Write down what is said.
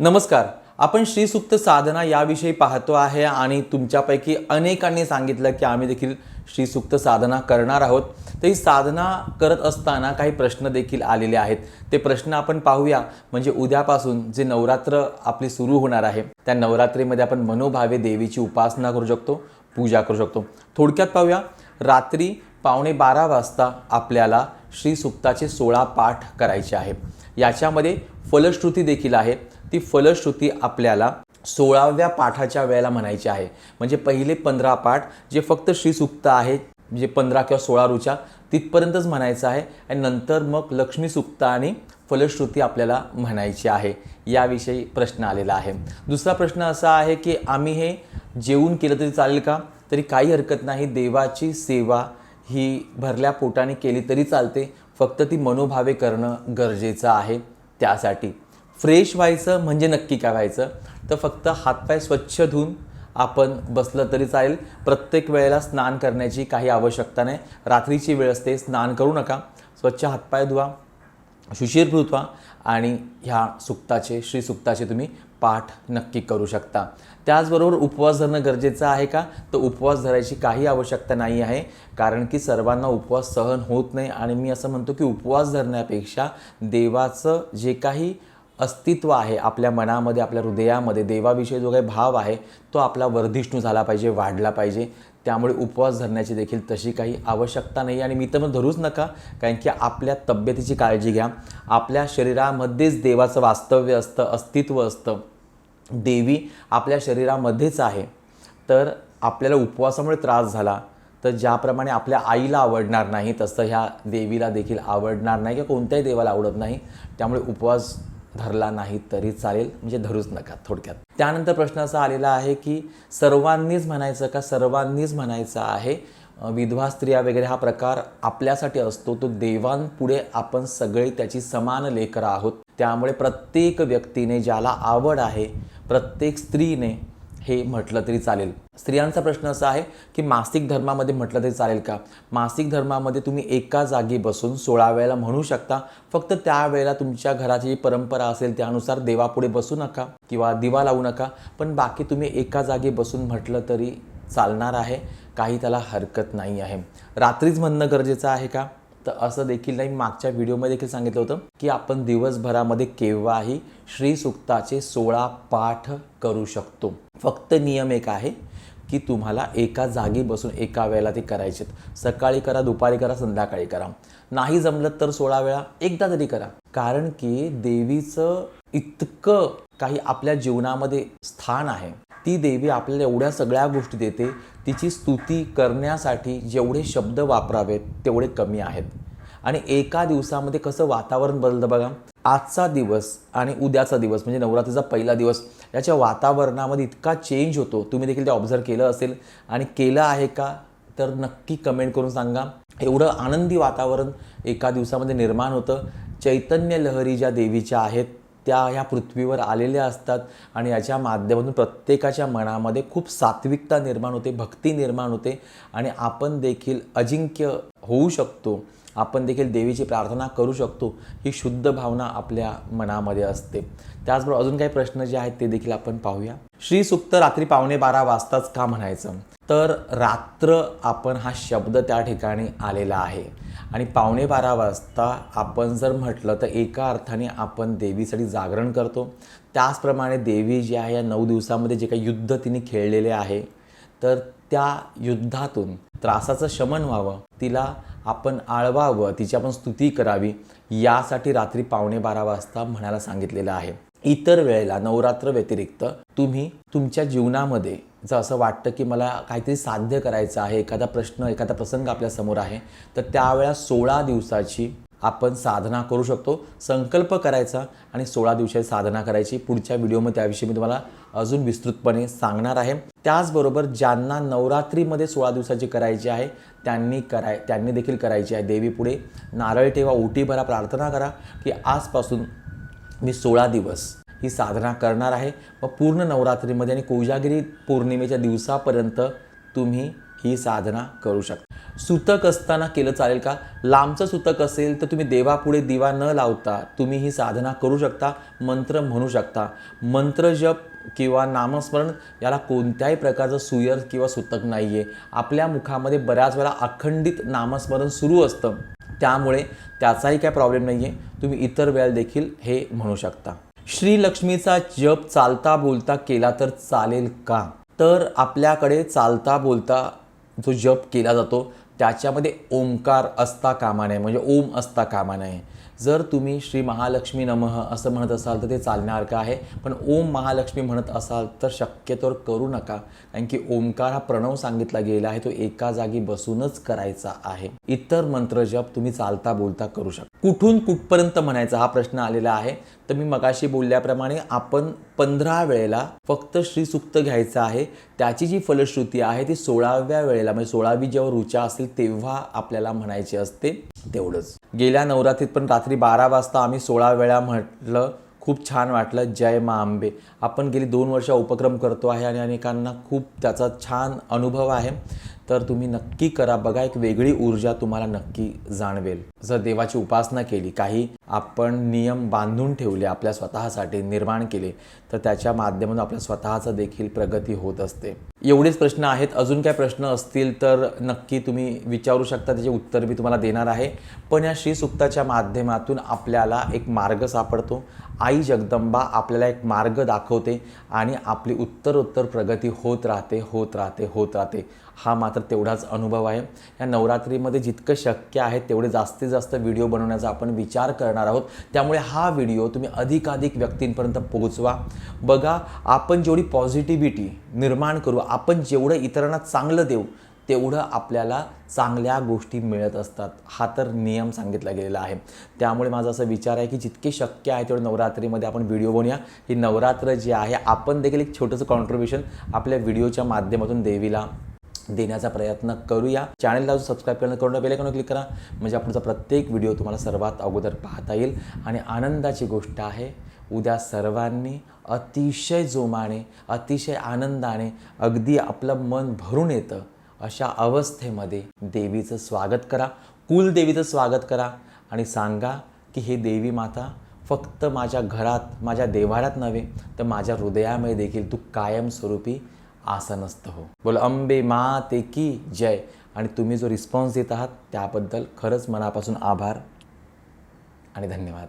नमस्कार. आपण श्रीसुक्त साधना याविषयी पाहतो आहे आणि तुमच्यापैकी अनेकांनी सांगितलं की आम्ही देखील श्रीसुक्त साधना करणार आहोत. तर ही साधना करत असताना काही प्रश्न देखील आलेले आहेत. ते प्रश्न आपण पाहूया. म्हणजे उद्यापासून जे नवरात्र आपली सुरू होणार आहे त्या नवरात्रीमध्ये आपण मनोभावे देवीची उपासना करू शकतो पूजा करू शकतो. थोडक्यात पाहूया. रात्री पावणे बारा वाजता आपल्याला श्रीसुक्ताचे सोळा पाठ करायचे आहे. याच्यामध्ये फलश्रुती देखील आहे. ती फलश्रुती आपल्याला सोळाव्या पाठाच्या वेळेला म्हणायची आहे. म्हणजे पहिले पंधरा पाठ जे फक्त श्रीसुक्त आहे म्हणजे पंधरा किंवा सोळा रुच्या तिथपर्यंतच म्हणायचं आहे. आणि नंतर मग लक्ष्मीसुक्त आणि फलश्रुती आपल्याला म्हणायची आहे. याविषयी प्रश्न आलेला आहे. दुसरा प्रश्न असा आहे की आम्ही हे जेवून केलं तरी चालेल का? तरी काही हरकत नाही. देवाची सेवा ही भरल्या पोटाने केली तरी चालते. फक्त ती मनोभावे करणं गरजेचं आहे त्यासाठी. फ्रेश व्हायचं म्हणजे नक्की काय व्हायचं? तर फक्त हातपाय स्वच्छ धुवून आपण बसलं तरी चालेल. प्रत्येक वेळेला स्नान करण्याची काही आवश्यकता नाही. रात्रीची वेळ असते स्नान करू नका. स्वच्छ हातपाय धुवा. सुशीर व्हा आणि ह्या सुक्ताचे श्री सुक्ताचे तुम्ही पाठ नक्की करू शकता. त्याचबरोबर उपवास धरणं गरजेचं आहे का? तर उपवास धरायची काही आवश्यकता नाही आहे कारण की सर्वांना उपवास सहन होत नाही. आणि मी असं म्हणतो की उपवास धरण्यापेक्षा देवाचं जे काही अस्तित्व आहे आपल्या मनामध्ये आपल्या हृदयामध्ये देवाविषयी जो काही भाव आहे तो आपला वर्धिष्णू झाला पाहिजे वाढला पाहिजे. त्यामुळे उपवास धरण्याची देखील तशी काही आवश्यकता नाही. आणि मी तर मग धरूच नका कारण की आपल्या तब्येतीची काळजी घ्या. आपल्या शरीरामध्येच देवाचं वास्तव्य असतं अस्तित्व असतं. देवी आपल्या शरीरामध्येच आहे. तर आपल्याला उपवासामुळे त्रास झाला तर ज्याप्रमाणे आपल्या आईला आवडणार नाही तसं ह्या देवीला देखील आवडणार नाही किंवा कोणत्याही देवाला आवडत नाही. त्यामुळे उपवास धरला नाही तरी चालेल. म्हणजे धरूच नका थोडक्यात. त्यानंतर प्रश्न असा आलेला आहे की सर्वांनीच म्हणायचं का सर्वांनीच म्हणायचं आहे? विधवा स्त्रिया वगैरे हा प्रकार आपल्यासाठी असतो. तो देवांपुढे आपण सगळे त्याची समान लेकरं आहोत. त्यामुळे प्रत्येक व्यक्तीने ज्याला आवड आहे प्रत्येक स्त्रीने हे म्हटलं तरी चालेल. स्त्रियांचा प्रश्न असा आहे की मासिक धर्मामध्ये म्हटलं तरी चालेल का? मासिक धर्मामध्ये तुम्ही एका जागी बसून सोळा वेळेला म्हणू शकता. फक्त त्यावेळेला तुमच्या घराची जी परंपरा असेल त्यानुसार देवापुढे बसू नका किंवा दिवा लावू नका. पण बाकी तुम्ही एका जागी बसून म्हटलं तरी चालणार आहे. काही त्याला हरकत नाही आहे. रात्रीच म्हणणं गरजेचं आहे का? तर असं देखील नाही मागच्या व्हिडिओमध्ये देखील सांगितलं होतं की आपण दिवसभरामध्ये केव्हाही श्रीसुक्ताचे सोळा पाठ करू शकतो. फक्त नियम एक आहे की तुम्हाला एका जागी बसून एका वेळेला ते करायचेत सकाळी करा दुपारी करा संध्याकाळी करा. नाही जमलं तर सोळा वेळा एकदा तरी करा. कारण की देवीचं इतकं काही आपल्या जीवनामध्ये स्थान आहे. ती देवी आपल्याला एवढ्या सगळ्या गोष्टी देते तिची स्तुती करण्यासाठी जेवढे शब्द वापरावेत तेवढे कमी आहेत. आणि एका दिवसामध्ये कसं वातावरण बदलतं बघा. आजचा दिवस आणि उद्याचा दिवस म्हणजे नवरात्रीचा पहिला दिवस याच्या वातावरणामध्ये इतका चेंज होतो. तुम्ही देखील ते ऑब्झर्व केलं असेल. आणि केलं आहे का? तर नक्की कमेंट करून सांगा. एवढं आनंदी वातावरण एका दिवसामध्ये निर्माण होतं. चैतन्य लहरी ज्या देवीच्या आहेत त्या ह्या पृथ्वीवर आलेल्या असतात आणि याच्या माध्यमातून प्रत्येकाच्या मनामध्ये खूप सात्विकता निर्माण होते भक्ती निर्माण होते आणि आपण देखील अजिंक्य होऊ शकतो. आपण देखील देवीची प्रार्थना करू शकतो. ही शुद्ध भावना आपल्या मनामध्ये असते. त्याचबरोबर अजून काही प्रश्न जे आहेत ते देखील आपण पाहूया. श्री सुक्त रात्री पावणे बारा वाजताच का म्हणायचं? तर रात्र आपण हा शब्द त्या ठिकाणी आलेला आहे. आणि पावणे बारा वाजता आपण जर म्हटलं तर एका अर्थाने आपण देवीसाठी जागरण करतो. त्याचप्रमाणे देवी जी आहे या नऊ दिवसामध्ये जे काही युद्ध तिने खेळलेले आहे तर त्या युद्धातून त्रासाचं शमन व्हावं तिला आपण आळवावं तिची आपण स्तुती करावी यासाठी रात्री पावणे बारा वाजता म्हणायला सांगितलेलं आहे. इतर वेळेला नवरात्र व्यतिरिक्त तुम्ही तुमच्या जीवनामध्ये जर असं वाटतं की मला काहीतरी साध्य करायचं आहे एखादा प्रश्न एखादा प्रसंग आपल्यासमोर आहे तर त्यावेळा सोळा दिवसाची आपण साधना करू शकतो. संकल्प करायचा आणि सोळा दिवसाची साधना करायची. पुढच्या व्हिडिओमध्ये त्याविषयी मी तुम्हाला अजून विस्तृतपणे सांगणार आहे. त्याचबरोबर ज्यांना नवरात्रीमध्ये सोळा दिवसाची करायची आहे त्यांनी कराय त्यांनी देखील करायची आहे. देवीपुढे नारळ ठेवा ओटी भरा प्रार्थना करा की आजपासून मी सोळा दिवस ही साधना करणार आहे. व पूर्ण नवरात्रीमध्ये आणि कोजागिरी पौर्णिमेच्या दिवसापर्यंत तुम्ही ही साधना करू शकता. सुतक असताना केलं चालेल का? लांबचं सुतक असेल तर तुम्ही देवापुढे दिवा न लावता तुम्ही ही साधना करू शकता मंत्र म्हणू शकता. मंत्र जप किंवा नामस्मरण याला कोणत्याही प्रकारचं सुयर किंवा सुतक नाही आहे आपल्या मुखामध्ये बऱ्याच वेळा अखंडित नामस्मरण सुरू असतं. त्यामुळे त्याचाही काय प्रॉब्लेम नाही आहे तुम्ही इतर वेळेला देखील हे म्हणू शकता. श्री लक्ष्मीचा जप चालता बोलता केला तर चालेल का? तर आपल्याकडे चालता बोलता जो जप केला जातो त्याच्यामध्ये ओंकार असता कामा नये म्हणजे ओम असता कामा नये. जर तुम्ही श्री महालक्ष्मी नमः असं म्हणत असाल तर ते चालण्यासारखं आहे? पण ओम महालक्ष्मी म्हणत असाल तर शक्यतोवर करू नका. कारण की ओमकार हा प्रणव सांगितला गेला आहे तो एका जागी बसूनच करायचा आहे. इतर मंत्र जप तुम्ही चालता बोलता करू शकता. कुठून कुठपर्यंत म्हणायचा हा प्रश्न आलेला आहे? तर मी मगाशी बोलल्याप्रमाणे आपण पंधरा वेळेला फक्त श्रीसुक्त घ्यायचं आहे. त्याची जी फलश्रुती आहे ती सोळाव्या वेळेला म्हणजे सोळावी जेव्हा रुचा असेल तेव्हा आपल्याला म्हणायची असते. तेवढंच. गेल्या नवरात्रीत पण रात्री बारा वाजता आम्ही सोळा वेळा म्हटलं खूप छान वाटलं जय मा आंबे. आपण गेली दोन वर्ष उपक्रम करतो आहे आणि अनेकांना खूप त्याचा छान अनुभव आहे. तर तुम्ही नक्की करा. बघा एक वेगळी ऊर्जा तुम्हाला नक्की जाणवेल. जर देवाची उपासना केली काही आपण नियम बांधून ठेवले आपल्या स्वतःसाठी निर्माण केले तर त्याच्या माध्यमातून आपल्या स्वतःचा देखील प्रगती होत असते. एवढेच प्रश्न आहेत. अजून काय प्रश्न असतील तर नक्की तुम्ही विचारू शकता. त्याचे उत्तर मी तुम्हाला देणार आहे. पण या श्रीसुक्ताच्या माध्यमातून आपल्याला एक मार्ग सापडतो. आई जगदंबा आपल्याला एक मार्ग दाखवते आणि आपली उत्तरोत्तर प्रगती होत राहते होत राहते होत राहते. हा मात्र तेवढाच अनुभव आहे. या नवरात्रीमध्ये जितकं शक्य आहे तेवढे जास्तीत जास्त व्हिडिओ बनवण्याचा आपण विचार करणार आहोत. त्यामुळे हा व्हिडिओ तुम्ही अधिकाधिक व्यक्तींपर्यंत पोहोचवा. बघा आपण जेवढी पॉझिटिव्हिटी निर्माण करू आपण जेवढं इतरांना चांगलं देऊ तेवढं आपल्याला चांगल्या गोष्टी मिळत असतात. हा तर नियम सांगितला गेलेला आहे. त्यामुळे माझा असा विचार आहे की जितके शक्य आहे तेवढं नवरात्रीमध्ये आपण व्हिडिओ बनवूया. ही नवरात्र जे आहे आपण देखील एक छोटंसं कॉन्ट्रीब्युशन आपल्या व्हिडिओच्या माध्यमातून देवीला देण्याचा प्रयत्न करूया. चॅनलला सबस्क्राईब करणं करून बेलेकॉन क्लिक करा. म्हणजे आपणचा प्रत्येक व्हिडिओ तुम्हाला सर्वात अगोदर पाहता येईल. आणि आनंदाची गोष्ट आहे उद्या सर्वांनी अतिशय जोमाने अतिशय आनंदाने अगदी आपलं मन भरून येतं अशा अवस्थेमध्ये देवीचं स्वागत करा. कुलदेवीचं स्वागत करा. आणि सांगा की हे देवी माता फक्त माझ्या घरात माझ्या देवाळ्यात नव्हे तर माझ्या हृदयामध्ये देखील तू कायमस्वरूपी आसनस्थ हो. बोल अंबे मा ते की जय. आणि तुम्ही जो रिस्पॉन्स देत आहात त्याबद्दल खरंच मनापासून आभार आणि धन्यवाद.